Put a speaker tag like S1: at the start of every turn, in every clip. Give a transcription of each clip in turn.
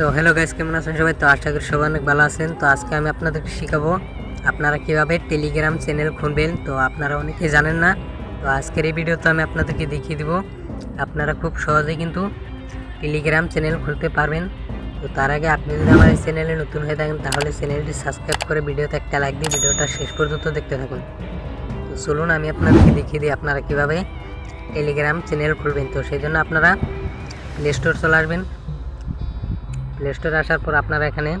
S1: তো hello guys কেমন আছেন সবাই? তো আশা করি সবাই অনেক ভালো আছেন। তো আজকে আমি আপনাদেরকে শেখাবো আপনারা কীভাবে টেলিগ্রাম চ্যানেল খুলবেন। তো আপনারা অনেকেই জানেন না, তো আজকের এই ভিডিওতে আমি আপনাদেরকে দেখিয়ে দিব আপনারা খুব সহজে কিন্তু টেলিগ্রাম চ্যানেল খুলতে পারবেন। তো তার আগে আপনি যদি আমার এই চ্যানেলে নতুন হয়ে থাকেন, তাহলে চ্যানেলটি সাবস্ক্রাইব করে ভিডিওতে একটা লাইক দিয়ে ভিডিওটা শেষ পর্যন্ত দেখতে থাকুন। তো চলুন, আমি আপনাদেরকে দেখিয়ে দিই আপনারা কীভাবে টেলিগ্রাম চ্যানেল খুলবেন। তো সেই জন্য আপনারা প্লে স্টোর চলে আসবেন। প্লে স্টোরে আসার পর আপনারা এখানে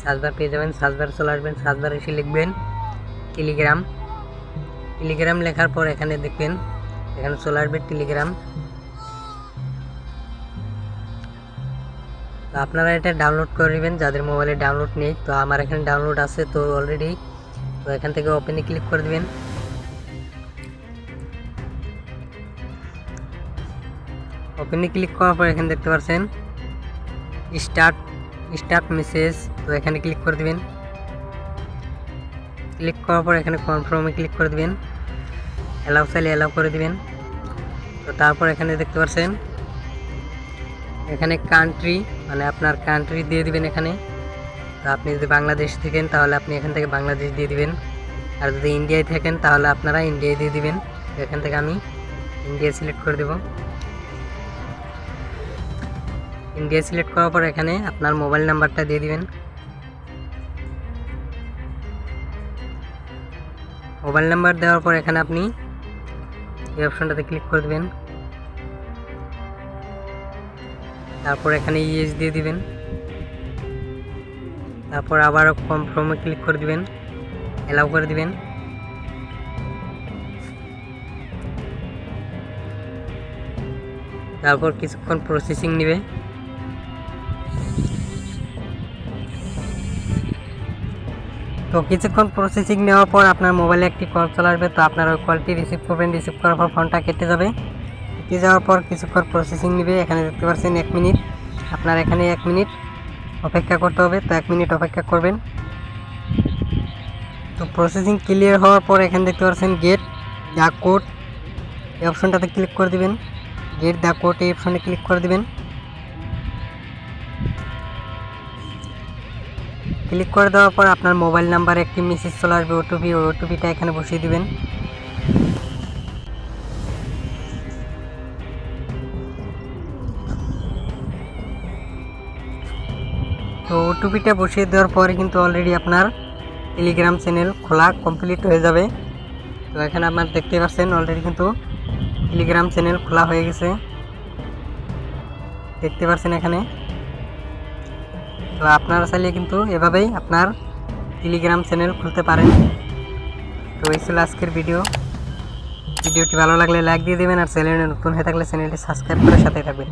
S1: সার্চবার পেয়ে যাবেন সার্চবার চলে আসবেন সার্চবার এসে লিখবেন টেলিগ্রাম টেলিগ্রাম লেখার পর এখানে দেখবেন, এখানে চলে আসবে টেলিগ্রাম তো আপনারা এটা ডাউনলোড করে নেবেন, যাদের মোবাইলে ডাউনলোড নেই, তো আমার এখানে ডাউনলোড আছে তো অলরেডি তো এখান থেকে ওপেনে ক্লিক করে দেবেন। ওপেনে ক্লিক করার পর এখানে দেখতে পাচ্ছেন স্টার্ট স্টার্ট মেসেজ তো এখানে ক্লিক করে দিবেন। ক্লিক করার পর এখানে কনফার্মে ক্লিক করে দিবেন। অ্যালাউ চাইলে অ্যালাউ করে দিবেন। তো তারপর এখানে দেখতে পাচ্ছেন, এখানে কান্ট্রি মানে আপনার কান্ট্রি দিয়ে দিবেন এখানে। তো আপনি যদি বাংলাদেশ থাকেন, তাহলে আপনি এখান থেকে বাংলাদেশ দিয়ে দিবেন। আর যদি ইন্ডিয়ায় থাকেন, তাহলে আপনারা ইন্ডিয়ায় দিয়ে দিবেন। এখান থেকে আমি ইন্ডিয়া সিলেক্ট করে দেবো। ইন্ডিয়া সিলেক্ট করার পর এখানে আপনার মোবাইল নাম্বারটা দিয়ে দিবেন। মোবাইল নাম্বার দেওয়ার পর এখানে আপনি এই অপশনটাতে ক্লিক করে দেবেন। তারপর এখানে ইএস দিয়ে দিবেন। তারপর আবারও কনফার্মে ক্লিক করে দিবেন। অ্যালাউ করে দিবেন। তারপর কিছুক্ষণ প্রসেসিং নেবে। তো কিছুক্ষণ প্রসেসিং নেওয়ার পর আপনার মোবাইলে একটি কল চলে আসবে। তো আপনার ওই কলটি রিসিভ করবেন। রিসিভ করার পর ফোনটা কেটে যাবে। কেটে যাওয়ার পর কিছুক্ষণ প্রসেসিং নেবে। এখানে দেখতে পাচ্ছেন এক মিনিট আপনার এখানে এক মিনিট অপেক্ষা করতে হবে। তো এক মিনিট অপেক্ষা করবেন। তো প্রসেসিং ক্লিয়ার হওয়ার পর এখানে দেখতে পাচ্ছেন গেট দ্য কোড এই অপশনটাতে ক্লিক করে দিবেন। গেট দ্য কোড এই অপশনে ক্লিক করে দিবেন। ক্লিক করে দেওয়ার পর আপনার মোবাইল নাম্বারে একটি মেসেজ চলে আসবে ওটিপি ওটিপিটা এখানে বসিয়ে দিবেন। তো ওটিপিটা বসিয়ে দেওয়ার পরে কিন্তু অলরেডি আপনার টেলিগ্রাম চ্যানেল খোলা কমপ্লিট হয়ে যাবে। তো এখানে আপনার দেখতে পাচ্ছেন অলরেডি কিন্তু টেলিগ্রাম চ্যানেল খোলা হয়ে গেছে। দেখতে পাচ্ছেন এখানে। তো আপনারা চাইলে কিন্তু এভাবেই আপনার টেলিগ্রাম চ্যানেল খুলতে পারেন। তো এই ছিল আজকের ভিডিও ভিডিওটি ভালো লাগলে লাইক দিয়ে দেবেন আর চ্যানেলে নতুন হয়ে থাকলে চ্যানেলটি সাবস্ক্রাইব করে সাথে থাকবেন।